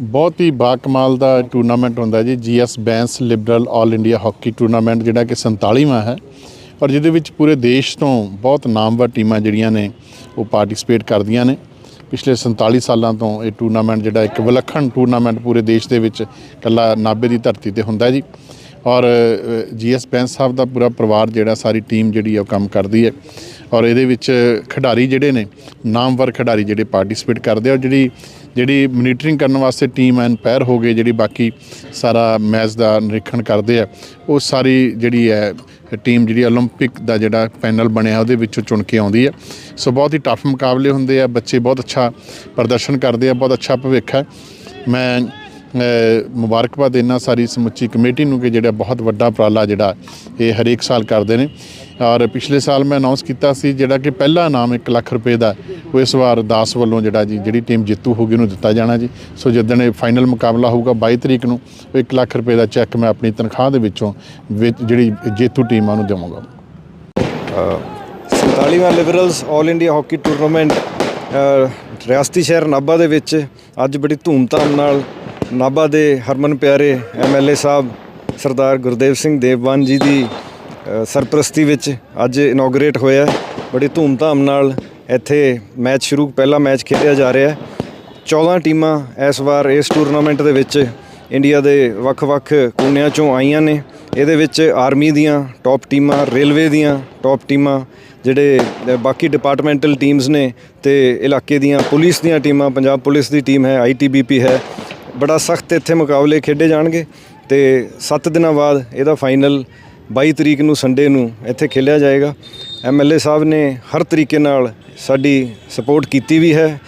ਬਹੁਤ ਹੀ ਬਾਕਮਾਲ ਦਾ ਟੂਰਨਾਮੈਂਟ ਹੁੰਦਾ ਜੀ, GS Bains liberal 올 India hockey tournament, ਜਿਹੜਾ ਕਿ 47ਵਾਂ ਹੈ। ਔਰ ਜਿਹਦੇ ਵਿੱਚ ਪੂਰੇ ਦੇਸ਼ ਤੋਂ ਬਹੁਤ ਨਾਮਵਰ ਟੀਮਾਂ ਜਿਹੜੀਆਂ ਨੇ, ਉਹ ਪਾਰਟਿਸਿਪੇਟ ਕਰਦੀਆਂ ਨੇ। ਪਿਛਲੇ 47 ਸਾਲਾਂ ਤੋਂ ਇਹ ਟੂਰਨਾਮੈਂਟ ਜਿਹੜਾ ਇੱਕ ਵਿਲੱਖਣ ਟੂਰਨਾਮੈਂਟ ਪੂਰੇ ਦੇਸ਼ ਦੇ ਵਿੱਚ ਕੱਲਾ ਨਾਭੇ ਦੀ ਧਰਤੀ ਤੇ ਹੁੰਦਾ ਜੀ। ਔਰ ਜੀਐਸ ਬੈਂਸ ਸਾਹਿਬ ਦਾ ਪੂਰਾ ਪਰਿਵਾਰ ਜਿਹੜਾ ਸਾਰੀ ਟੀਮ ਜਿਹੜੀ ਆ ਉਹ ਕੰਮ ਕਰਦੀ ਹੈ ਔਰ ਇਹਦੇ ਵਿੱਚ ਖਿਡਾਰੀ ਜਿਹੜੇ ਨੇ ਨਾਮਵਰ ਖਿਡਾਰੀ ਜਿਹੜੇ ਪਾਰਟਿਸਿਪੇਟ ਕਰਦੇ ਆ ਔਰ ਜਿਹੜੀ ਜਿਹੜੀ ਮੋਨੀਟਰਿੰਗ ਕਰਨ ਵਾਸਤੇ ਟੀਮ ਐਨਪਾਇਰ ਹੋ ਗਏ ਜਿਹੜੀ ਬਾਕੀ ਸਾਰਾ ਮੈਚ ਦਾ ਨਿਰੀਖਣ ਕਰਦੇ ਆ ਉਹ ਸਾਰੀ ਜਿਹੜੀ ਹੈ ਟੀਮ ਜਿਹੜੀ 올림픽 ਦਾ ਜਿਹੜਾ ਪੈਨਲ ਬਣਿਆ ਉਹਦੇ ਵਿੱਚੋਂ ਚੁਣ ਕੇ ਆਉਂਦੀ ਹੈ ਸੋ ਬਹੁਤ ਹੀ ਟਫ ਮੁਕਾਬਲੇ ਹੁੰਦੇ ਆ ਬੱਚੇ ਬਹੁਤ ਅੱਛਾ ਪ੍ਰਦਰਸ਼ਨ ਕਰਦੇ ਆ ਬਹੁਤ ਅੱਛਾ ਭਵਿੱਖ ਹੈ ਮੈਂ ਅ, ਮੁਬਾਰਕਬਾਦ ਦੇਣਾ ਸਾਰੀ ਸਮੁੱਚੀ ਕਮੇਟੀ ਨੂੰ ਕਿ ਜਿਹੜਾ ਬਹੁਤ ਵੱਡਾ ਉਪਰਾਲਾ ਜਿਹੜਾ ਇਹ ਹਰੇਕ ਸਾਲ ਕਰਦੇ ਨੇ। ਔਰ ਪਿਛਲੇ ਸਾਲ ਮੈਂ ਅਨਾਉਂਸ ਕੀਤਾ ਸੀ ਜਿਹੜਾ ਕਿ ਪਹਿਲਾ ਇਨਾਮ 1 ਲੱਖ ਰੁਪਏ ਦਾ, ਉਹ ਇਸ ਵਾਰ ਦਾਸ ਵੱਲੋਂ ਜਿਹੜਾ ਜੀ, ਜਿਹੜੀ ਟੀਮ ਜੇਤੂ ਹੋਊਗੀ ਉਹਨੂੰ ਦਿੱਤਾ ਜਾਣਾ ਜੀ। ਸੋ ਜਿੱਦਣ ਇਹ ਫਾਈਨਲ ਮੁਕਾਬਲਾ ਹੋਊਗਾ 22 ਤਰੀਕ ਨੂੰ, ਉਹ 1 ਲੱਖ ਰੁਪਏ ਦਾ ਚੈੱਕ ਮੈਂ ਆਪਣੀ ਤਨਖਾਹ ਦੇ ਵਿੱਚੋਂ ਵਿੱਚ ਜਿਹੜੀ ਜੇਤੂ ਟੀਮਾਂ ਨੂੰ ਦੇਵਾਂਗਾ। 47ਵਾਂ ਲਿਬਰਲਸ 올 ਇੰਡੀਆ ਹਾਕੀ ਟੂਰਨਾਮੈਂਟ ਰਿਆਸਤੀ ਸ਼ਹਿਰ ਨਾਭਾ ਦੇ ਵਿੱਚ ਅੱਜ ਬੜੀ ਧੂਮਧਾਮ ਨਾਲ ਨਾਭਾ ਦੇ ਹਰਮਨ ਪਿਆਰੇ ਐਮਐਲਏ ਸਾਹਿਬ ਸਰਦਾਰ ਗੁਰਦੇਵ ਸਿੰਘ ਦੇਵਵਾਨ ਜੀ ਦੀ ਸਰਪ੍ਰਸਤੀ ਵਿੱਚ ਅੱਜ ਇਨੋਗਰੇਟ ਹੋਇਆ ਬੜੀ ਧੂਮਧਾਮ ਨਾਲ ਇੱਥੇ ਮੈਚ ਸ਼ੁਰੂ, ਪਹਿਲਾ ਮੈਚ ਖੇਡਿਆ ਜਾ ਰਿਹਾ ਹੈ। 14 ਟੀਮਾਂ ਇਸ ਵਾਰ ਇਸ ਟੂਰਨਾਮੈਂਟ ਦੇ ਵਿੱਚ ਇੰਡੀਆ ਦੇ ਵੱਖ-ਵੱਖ ਕੋਨਿਆਂ ਚੋਂ ਆਈਆਂ ਨੇ। ਇਹਦੇ ਵਿੱਚ ਆਰਮੀ ਦੀਆਂ ਟੌਪ ਟੀਮਾਂ, ਰੇਲਵੇ ਦੀਆਂ ਟੌਪ ਟੀਮਾਂ, ਜਿਹੜੇ ਬਾਕੀ ਡਿਪਾਰਟਮੈਂਟਲ ਟੀਮਸ ਨੇ ਤੇ ਇਲਾਕੇ ਦੀਆਂ ਪੁਲਿਸ ਦੀਆਂ ਟੀਮਾਂ, ਪੰਜਾਬ ਪੁਲਿਸ ਦੀ ਟੀਮ ਹੈ ਆਈਟੀਬੀਪੀ ਹੈ। ਬੜਾ ਸਖਤ ਇੱਥੇ ਮੁਕਾਬਲੇ ਖੇਡੇ ਜਾਣਗੇ ਤੇ 7 ਦਿਨਾਂ ਬਾਅਦ ਇਹਦਾ ਫਾਈਨਲ 22 ਤਰੀਕ ਨੂੰ ਸੰਡੇ ਨੂੰ ਇੱਥੇ ਖੇਲਿਆ ਜਾਏਗਾ। ਐਮਐਲਏ ਸਾਹਿਬ ਨੇ ਹਰ ਤਰੀਕੇ ਨਾਲ ਸਾਡੀ ਸਪੋਰਟ ਕੀਤੀ ਵੀ ਹੈ।